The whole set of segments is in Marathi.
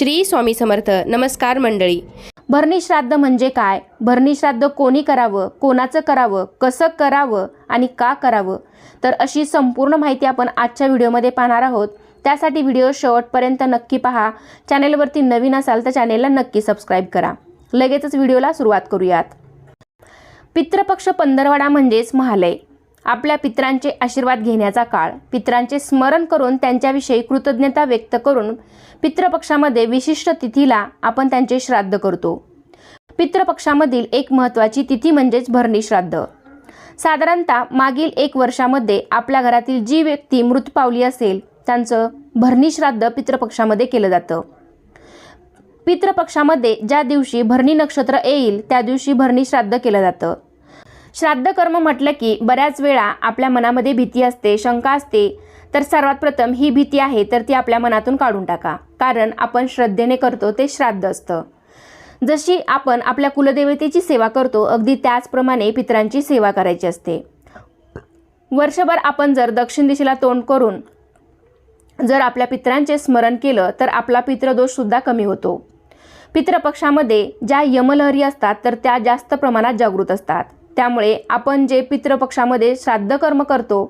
श्री स्वामी समर्थ. नमस्कार मंडळी. भरणी श्राद्ध म्हणजे काय? भरणी श्राद्ध कोणी करावं? कोणाचं करावं? कसं करावं? आणि का करावं? तर अशी संपूर्ण माहिती आपण आजच्या व्हिडिओमध्ये पाहणार आहोत. त्यासाठी व्हिडिओ शेवटपर्यंत नक्की पहा. चॅनेलवरती नवीन असाल तर चॅनेलला नक्की सबस्क्राईब करा. लगेचच व्हिडिओला सुरुवात करूयात. पितृपक्ष पंधरवाडा म्हणजेच महालय. आपल्या पित्रांचे आशीर्वाद घेण्याचा काळ. पित्रांचे स्मरण करून त्यांच्याविषयी कृतज्ञता व्यक्त करून पितृपक्षामध्ये विशिष्ट तिथीला आपण त्यांचे श्राद्ध करतो. पितृपक्षामधील एक महत्त्वाची तिथी म्हणजेच भरणी श्राद्ध. साधारणतः मागील एक वर्षामध्ये आपल्या घरातील जी व्यक्ती मृत पावली असेल त्यांचं भरणी श्राद्ध पितृपक्षामध्ये केलं जातं. पितृपक्षामध्ये ज्या दिवशी भरणी नक्षत्र येईल त्या दिवशी भरणी श्राद्ध केलं जातं. श्राद्ध कर्म म्हटलं की बऱ्याच वेळा आपल्या मनामध्ये भीती असते शंका असते. तर सर्वात प्रथम ही भीती आहे तर ती आपल्या मनातून काढून टाका. कारण आपण श्रद्धेने करतो ते श्राद्ध असतं. जशी आपण आपल्या कुलदेवतेची सेवा करतो अगदी त्याचप्रमाणे पितरांची सेवा करायची असते. वर्षभर आपण जर दक्षिण दिशेला तोंड करून जर आपल्या पितरांचे स्मरण केलं तर आपला पितृदोषसुद्धा कमी होतो. पितृपक्षामध्ये ज्या यमलहरी असतात तर त्या जास्त प्रमाणात जागृत असतात. त्यामुळे आपण जे पितृपक्षामध्ये श्राद्ध कर्म करतो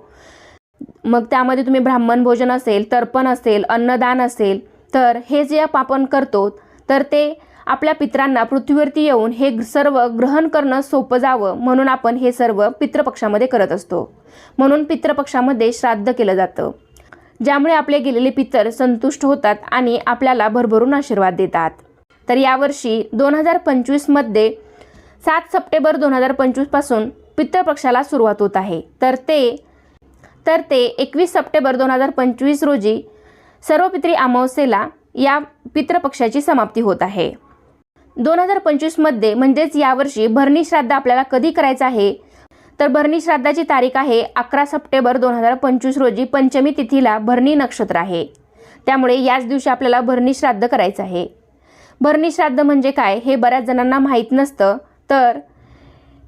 मग त्यामध्ये तुम्ही ब्राह्मण भोजन असेल तर्पण असेल अन्नदान असेल तर हे जे आपण करतो तर ते आपल्या पित्रांना पृथ्वीवरती येऊन हे सर्व ग्रहण करणं सोपं जावं म्हणून आपण हे सर्व पितृपक्षामध्ये करत असतो. म्हणून पितृपक्षामध्ये श्राद्ध केलं जातं. ज्यामुळे आपले गेलेले पितर संतुष्ट होतात आणि आपल्याला भरभरून आशीर्वाद देतात. तर यावर्षी दोन हजार पंचवीसमध्ये सात सप्टेंबर दोन हजार पंचवीसपासून पितृपक्षाला सुरुवात होत आहे. तर ते तर ते एकवीस सप्टेंबर दोन हजार पंचवीस रोजी सर्व पित्री अमावस्येला या पितृपक्षाची समाप्ती होत आहे. दोन हजार पंचवीसमध्ये म्हणजेच यावर्षी भरणी श्राद्ध आपल्याला कधी करायचं आहे? तर भरणी श्राद्धाची तारीख आहे अकरा सप्टेंबर दोन हजार पंचवीस रोजी पंचमी तिथीला भरणी नक्षत्र आहे. त्यामुळे याच दिवशी आपल्याला भरणी श्राद्ध करायचं आहे. भरणी श्राद्ध म्हणजे काय हे बऱ्याच जणांना माहीत नसतं. तर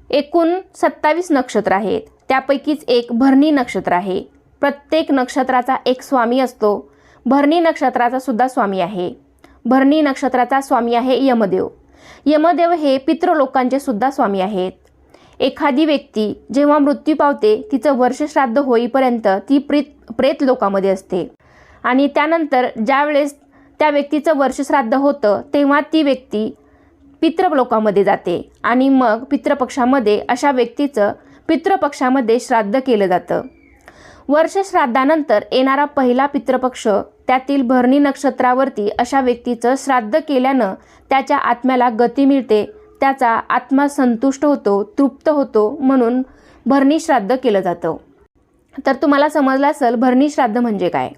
एकूण सत्तावीस नक्षत्र आहेत. त्यापैकीच एक भरणी नक्षत्र आहे. प्रत्येक नक्षत्राचा एक स्वामी असतो. भरणी नक्षत्राचा सुद्धा स्वामी आहे. भरणी नक्षत्राचा स्वामी आहे यमदेव. यमदेव हे पितृलोकांचे सुद्धा स्वामी आहेत. एखादी व्यक्ती जेव्हा मृत्यू पावते तिचं वर्षश्राद्ध होईपर्यंत ती प्रेत प्रेत लोकामध्ये असते. आणि त्यानंतर ज्यावेळेस त्या व्यक्तीचं वर्षश्राद्ध होतं तेव्हा ती व्यक्ती पितृलोकामध्ये जाते आणि मग पितृपक्षामध्ये अशा व्यक्तीचं पितृपक्षामध्ये श्राद्ध केलं जातं. वर्षश्राद्धानंतर येणारा पहिला पितृपक्ष त्यातील भरणी नक्षत्रावरती अशा व्यक्तीचं श्राद्ध केल्यानं त्याच्या आत्म्याला गती मिळते त्याचा आत्मा संतुष्ट होतो तृप्त होतो म्हणून भरणी श्राद्ध केलं जातं. तर तुम्हाला समजलं असेल भरणी श्राद्ध म्हणजे काय?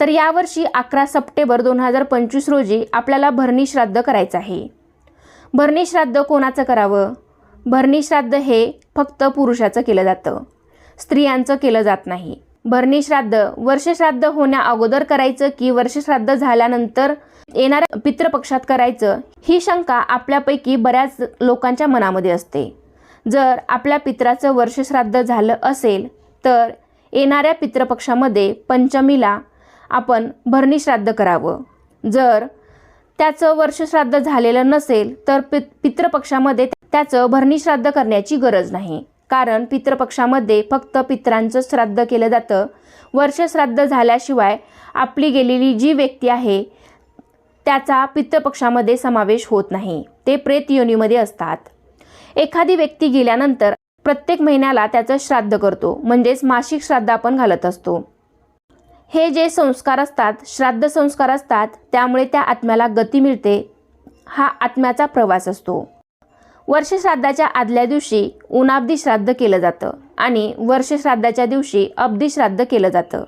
तर यावर्षी अकरा सप्टेंबर दोन हजार पंचवीस रोजी आपल्याला भरणी श्राद्ध करायचं आहे. भरणी श्राद्ध कोणाचं करावं? भरणी श्राद्ध हे फक्त पुरुषाचं केलं जातं. स्त्रियांचं केलं जात नाही. भरणी श्राद्ध वर्षश्राद्ध होण्या अगोदर करायचं की वर्षश्राद्ध झाल्यानंतर येणाऱ्या पितृपक्षात करायचं ही शंका आपल्यापैकी बऱ्याच लोकांच्या मनामध्ये असते. जर आपल्या पित्राचं वर्षश्राद्ध झालं असेल तर येणाऱ्या पितृपक्षामध्ये पंचमीला आपण भरणी श्राद्ध करावं. जर त्याचं वर्षश्राद्ध झालेलं नसेल तर पि पितृपक्षामध्ये त्याचं भरणी श्राद्ध करण्याची गरज नाही. कारण पितृपक्षामध्ये फक्त पित्रांचं श्राद्ध केलं जातं. वर्षश्राद्ध झाल्याशिवाय आपली गेलेली जी व्यक्ती आहे त्याचा पितृपक्षामध्ये समावेश होत नाही. ते प्रेत योनीमध्ये असतात. एखादी व्यक्ती गेल्यानंतर प्रत्येक महिन्याला त्याचं श्राद्ध करतो. म्हणजेच मासिक श्राद्ध आपण घालत असतो. हे जे संस्कार असतात श्राद्ध संस्कार असतात त्यामुळे त्या आत्म्याला गती मिळते. हा आत्म्याचा प्रवास असतो. वर्षश्राद्धाच्या आदल्या दिवशी उनाब्दी श्राद्ध केलं जातं आणि वर्षश्राद्धाच्या दिवशी अब्दी श्राद्ध केलं जातं.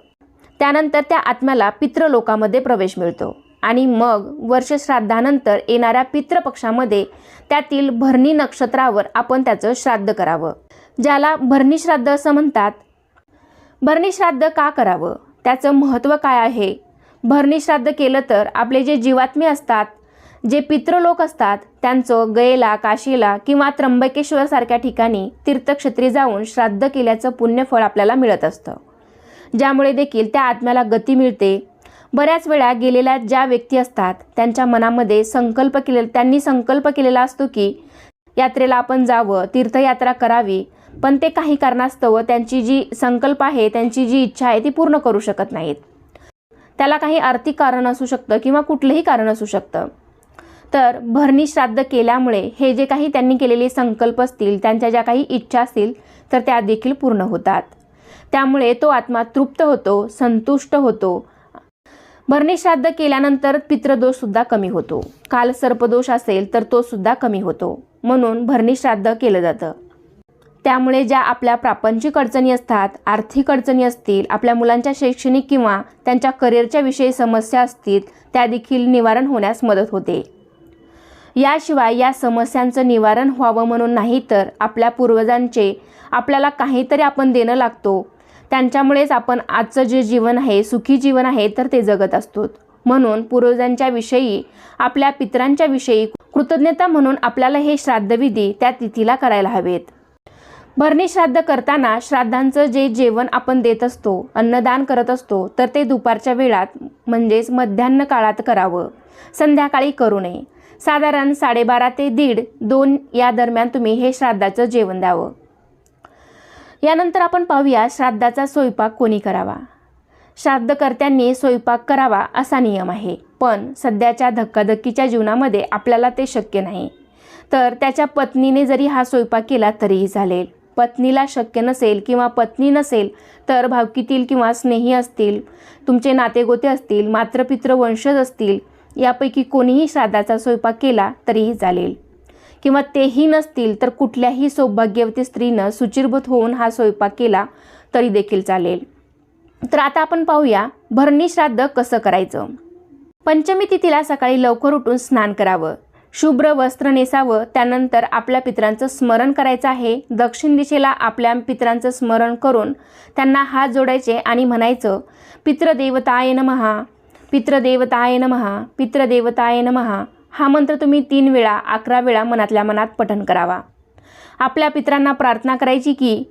त्यानंतर त्या आत्म्याला पितृलोकामध्ये प्रवेश मिळतो आणि मग वर्षश्राद्धानंतर येणाऱ्या पितृपक्षामध्ये त्यातील भरणी नक्षत्रावर आपण त्याचं श्राद्ध करावं. ज्याला भरणी श्राद्ध असं म्हणतात. भरणी श्राद्ध का करावं? त्याचं महत्त्व काय आहे? भरणी श्राद्ध केलं तर आपले जे जीवात्मे असतात जे पितृलोक असतात त्यांचं गयेला काशीला किंवा त्र्यंबकेश्वरसारख्या ठिकाणी तीर्थक्षेत्री जाऊन श्राद्ध केल्याचं पुण्यफळ आपल्याला मिळत असतं. ज्यामुळे देखील त्या आत्म्याला गती मिळते. बऱ्याच वेळा गेलेल्या ज्या व्यक्ती असतात त्यांच्या मनामध्ये संकल्प केले त्यांनी संकल्प केलेला असतो की यात्रेला आपण जावं तीर्थयात्रा करावी पण ते काही कारणास्तव त्यांची जी संकल्प आहे त्यांची जी इच्छा आहे ती पूर्ण करू शकत नाहीत. त्याला काही आर्थिक कारण असू शकतं किंवा कुठलंही कारण असू शकतं. तर भरणी श्राद्ध केल्यामुळे हे जे काही त्यांनी केलेले संकल्प असतील त्यांच्या ज्या काही इच्छा असतील तर त्या देखील पूर्ण होतात. त्यामुळे तो आत्मा तृप्त होतो संतुष्ट होतो. भरणी श्राद्ध केल्यानंतर पितृदोषसुद्धा कमी होतो. काल सर्पदोष असेल तर तो सुद्धा कमी होतो. म्हणून भरणी श्राद्ध केलं जातं. त्यामुळे ज्या आपल्या प्रापंचिक अडचणी असतात आर्थिक अडचणी असतील आपल्या मुलांच्या शैक्षणिक किंवा त्यांच्या करिअरच्या विषयी समस्या असतील त्या देखील निवारण होण्यास मदत होते. याशिवाय या समस्यांचं निवारण व्हावं म्हणून नाही तर आपल्या पूर्वजांचे आपल्याला काहीतरी आपण देणं लागतो. त्यांच्यामुळेच आपण आजचं जे जीवन आहे सुखी जीवन आहे तर ते जगत असतो. म्हणून पूर्वजांच्या विषयी आपल्या पितरांच्या विषयी कृतज्ञता म्हणून आपल्याला हे श्राद्धविधी त्या तिथीला करायला हवेत. भरणी श्राद्ध करताना श्राद्धांचं जे जेवण आपण देत असतो अन्नदान करत असतो तर ते दुपारच्या वेळात म्हणजेच मध्यान्ह काळात करावं. संध्याकाळी करू नये. साधारण साडेबारा ते दीड दोन या दरम्यान तुम्ही हे श्राद्धाचं जेवण द्यावं. यानंतर आपण पाहूया श्राद्धाचा स्वयंपाक कोणी करावा. श्राद्धकर्त्यांनी स्वयंपाक करावा असा नियम आहे. पण सध्याच्या धक्काधक्कीच्या जीवनामध्ये आपल्याला ते शक्य नाही. तर त्याच्या पत्नीने जरी हा स्वयंपाक केला तरीही चालेल. पत्नीला शक्य नसेल किंवा पत्नी नसेल तर भावकीतील किंवा स्नेही असतील तुमचे नातेगोते असतील मात्रपित्र वंशज असतील यापैकी कोणीही श्राद्धाचा स्वयंपाक केला तरीही चालेल. किंवा तेही नसतील तर कुठल्याही सौभाग्यवती स्त्रीनं सुचिरभूत होऊन हा स्वयंपाक केला तरी देखील चालेल. तर आता आपण पाहूया भरणी श्राद्ध कसं करायचं. पंचमी तिथीला सकाळी लवकर उठून स्नान करावं. शुभ्र वस्त्र नेसावं त्यानंतर आपल्या पित्रांचं स्मरण करायचं आहे. दक्षिण दिशेला आपल्या पितरांचं स्मरण करून त्यांना हात जोडायचे आणि म्हणायचं पितृदेवताय नमहा पितृदेवताय नमहा पितृदेवताय नमहा हा मंत्र तुम्ही तीन वेळा अकरा वेळा मनातल्या मनात पठण करावा. आपल्या पित्रांना प्रार्थना करायची की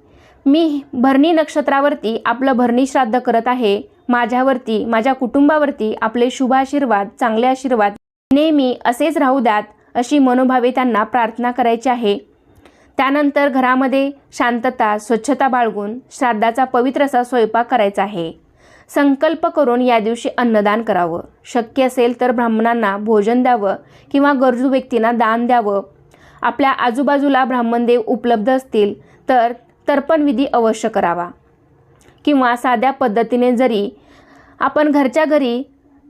मी भरणी नक्षत्रावरती आपलं भरणी श्राद्ध करत आहे. माझ्यावरती माझ्या कुटुंबावरती आपले शुभ आशीर्वाद चांगले आशीर्वाद नेहमी असेच राहू द्यात अशी मनोभावे त्यांना प्रार्थना करायची आहे. त्यानंतर घरामध्ये शांतता स्वच्छता बाळगून श्राद्धाचा पवित्र असा स्वयंपाक करायचा आहे. संकल्प करून या दिवशी अन्नदान करावं. शक्य असेल तर ब्राह्मणांना भोजन द्यावं किंवा गरजू व्यक्तींना दान द्यावं. आपल्या आजूबाजूला ब्राह्मणदेव उपलब्ध असतील तर तर्पणविधी अवश्य करावा. किंवा साध्या पद्धतीने जरी आपण घरच्या घरी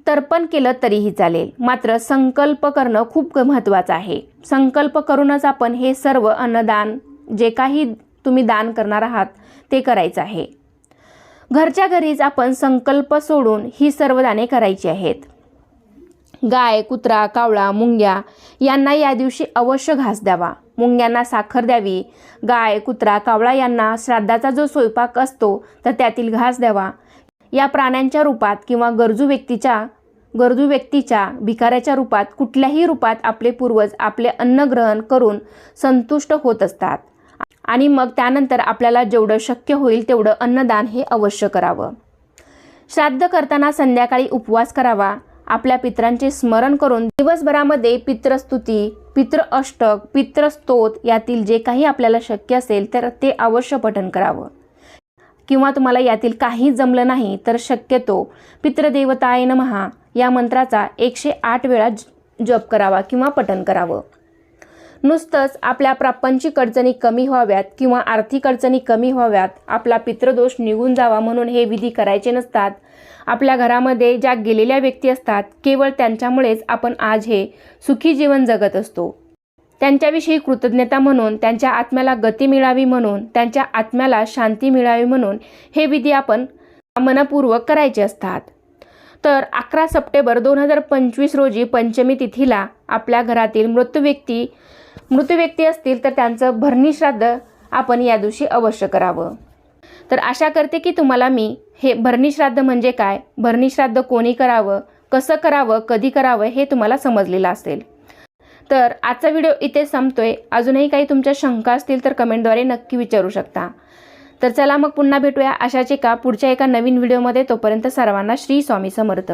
तर्पण केलं तरीही चालेल. मात्र संकल्प करणं खूप महत्त्वाचं आहे. संकल्प करूनच आपण हे सर्व अन्नदान जे काही तुम्ही दान करणार आहात ते करायचं आहे. घरच्या घरीच आपण संकल्प सोडून ही सर्व दाने करायची आहेत. गाय कुत्रा कावळा मुंग्या यांना या दिवशी अवश्य घास द्यावा. मुंग्यांना साखर द्यावी. गाय कुत्रा कावळा यांना श्राद्धाचा जो स्वयंपाक असतो तर त्यातील घास द्यावा. या प्राण्यांच्या रूपात किंवा गरजू व्यक्तीच्या गरजू व्यक्तीच्या भिकाऱ्याच्या रूपात कुठल्याही रूपात आपले पूर्वज आपले अन्न ग्रहण करून संतुष्ट होत असतात. आणि मग त्यानंतर आपल्याला जेवढं शक्य होईल तेवढं अन्नदान हे अवश्य करावं. श्राद्ध करताना संध्याकाळी उपवास करावा. आपल्या पित्रांचे स्मरण करून दिवसभरामध्ये पित्रस्तुती पितृ अष्टक पित्रस्तोत यातील जे काही आपल्याला शक्य असेल तर ते अवश्य पठण करावं. किंवा तुम्हाला यातील काही जमलं नाही तर शक्यतो पितृदेवताय नमहा. या मंत्राचा एकशे आठ वेळा ज- जप करावा किंवा पठन करावं. नुसतंच आपल्या प्रापंचिक अडचणी कमी व्हाव्यात किंवा आर्थिक अडचणी कमी व्हाव्यात आपला पितृदोष निघून जावा म्हणून हे विधी करायचे नसतात. आपल्या घरामध्ये ज्या गेलेल्या व्यक्ती असतात केवळ त्यांच्यामुळेच आपण आज हे सुखी जीवन जगत असतो. त्यांच्याविषयी कृतज्ञता म्हणून त्यांच्या आत्म्याला गती मिळावी म्हणून त्यांच्या आत्म्याला शांती मिळावी म्हणून हे विधी आपण मनपूर्वक करायचे असतात. तर अकरा सप्टेंबर दोन हजार पंचवीस रोजी पंचमी तिथीला आपल्या घरातील मृत व्यक्ती मृत व्यक्ती असतील तर त्यांचं भरणी श्राद्ध आपण या दिवशी अवश्य करावं. तर आशा करते की तुम्हाला मी हे भरणी श्राद्ध म्हणजे काय भरणी श्राद्ध कोणी करावं कसं करावं कधी करावं हे तुम्हाला समजलेलं असेल. तर आजचा व्हिडिओ इथे संपतोय. अजूनही काही तुमच्या शंका असतील तर कमेंटद्वारे नक्की विचारू शकता. तर चला मग पुन्हा भेटूया अशाच एका पुढच्या एका नवीन व्हिडिओमध्ये. तोपर्यंत सर्वांना श्री स्वामी समर्थ.